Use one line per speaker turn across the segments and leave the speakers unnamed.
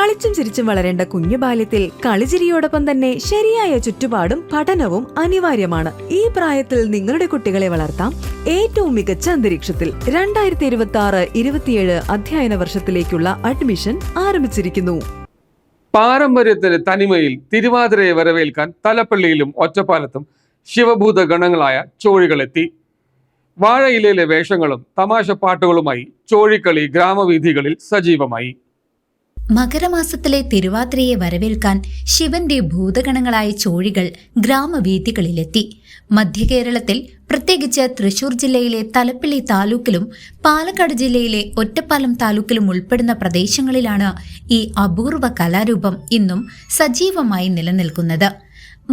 കളിച്ചും ചിരിച്ചും വളരേണ്ട കുഞ്ഞു ബാല്യത്തിൽ കളിചിരിയോടൊപ്പം തന്നെ ശരിയായ ചുറ്റുപാടും പഠനവും അനിവാര്യമാണ്. ഈ പ്രായത്തിൽ നിങ്ങളുടെ കുട്ടികളെ വളർത്താം ഏറ്റവും മികച്ച അന്തരീക്ഷത്തിൽ. രണ്ടായിരത്തി ഇരുപത്തി ആറ് ഇരുപത്തിയേഴ് അധ്യയന വർഷത്തിലേക്കുള്ള അഡ്മിഷൻ ആരംഭിച്ചിരിക്കുന്നു.
പാരമ്പര്യത്തിന് തനിമയിൽ തിരുവാതിരയെ വരവേൽക്കാൻ തലപ്പള്ളിയിലും ഒറ്റപ്പാലത്തും ശിവഭൂത ഗണങ്ങളായ ചോഴികളെത്തി. വാഴയിലയിലെ വേഷങ്ങളും തമാശ പാട്ടുകളുമായി ചോഴിക്കളി ഗ്രാമവീഥികളിൽ സജീവമായി.
മകരമാസത്തിലെ തിരുവാതിരയെ വരവേൽക്കാൻ ശിവന്റെ ഭൂതഗണങ്ങളായ ചോഴികൾ ഗ്രാമവീഥികളിലെത്തി. മധ്യകേരളത്തിൽ പ്രത്യേകിച്ച് തൃശൂർ ജില്ലയിലെ തലപ്പിള്ളി താലൂക്കിലും പാലക്കാട് ജില്ലയിലെ ഒറ്റപ്പാലം താലൂക്കിലും ഉൾപ്പെടുന്ന പ്രദേശങ്ങളിലാണ് ഈ അപൂർവ കലാരൂപം ഇന്നും സജീവമായി നിലനിൽക്കുന്നത്.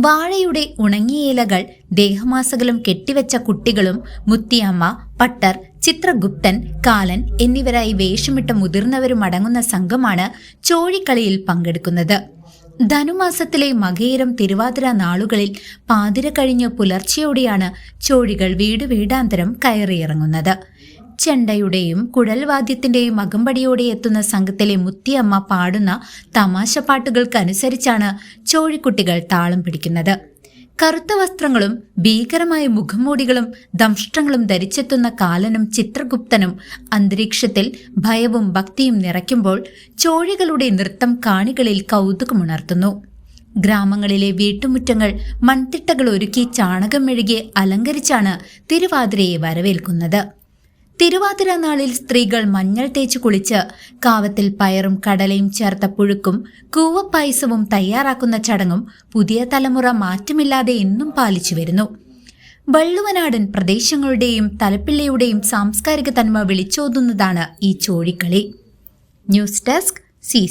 വാഴയുടെ ഉണങ്ങിയ ഇലകൾ ദേഹമാസകളും കെട്ടിവെച്ച കുട്ടികളും മുത്തിയമ്മ പട്ടർ ചിത്രഗുപ്തൻ കാലൻ എന്നിവരായി വേഷമിട്ട മുതിർന്നവരും അടങ്ങുന്ന സംഘമാണ് ചോഴിക്കളിയിൽ പങ്കെടുക്കുന്നത്. ധനുമാസത്തിലെ മകയിരം തിരുവാതിര നാളുകളിൽ പാതിര കഴിഞ്ഞ് പുലർച്ചയോടെയാണ് ചോഴികൾ വീട് വീടാന്തരം കയറിയിറങ്ങുന്നത്. ചെണ്ടയുടെയും കുഴൽവാദ്യത്തിന്റെയും അകമ്പടിയോടെ എത്തുന്ന സംഘത്തിലെ മുത്തിയമ്മ പാടുന്ന തമാശ പാട്ടുകൾക്കനുസരിച്ചാണ് ചോഴിക്കുട്ടികൾ താളം പിടിക്കുന്നത്. കറുത്ത വസ്ത്രങ്ങളും ഭീകരമായ മുഖംമൂടികളും ദംഷ്ടങ്ങളും ധരിച്ചെത്തുന്ന കാലനും ചിത്രഗുപ്തനും അന്തരീക്ഷത്തിൽ ഭയവും ഭക്തിയും നിറയ്ക്കുമ്പോൾ ചോഴികളുടെ നൃത്തം കാണികളിൽ കൗതുകമുണർത്തുന്നു. ഗ്രാമങ്ങളിലെ വീട്ടുമുറ്റങ്ങൾ മൺതിട്ടകൾ ഒരുക്കി ചാണകം മെഴുകി അലങ്കരിച്ചാണ് തിരുവാതിരയെ വരവേൽക്കുന്നത്. തിരുവാതിര നാളിൽ സ്ത്രീകൾ മഞ്ഞൾ തേച്ച് കുളിച്ച് കാവത്തിൽ പയറും കടലയും ചേർത്ത പുഴുക്കും കൂവപ്പായസവും തയ്യാറാക്കുന്ന ചടങ്ങും പുതിയ തലമുറ മാറ്റമില്ലാതെ എന്നും പാലിച്ചു വരുന്നു. വള്ളുവനാടൻ പ്രദേശങ്ങളുടെയും തലപ്പിള്ളയുടെയും സാംസ്കാരിക തന്മ വിളിച്ചോതുന്നതാണ് ഈ ചോഴിക്കളി. News desk C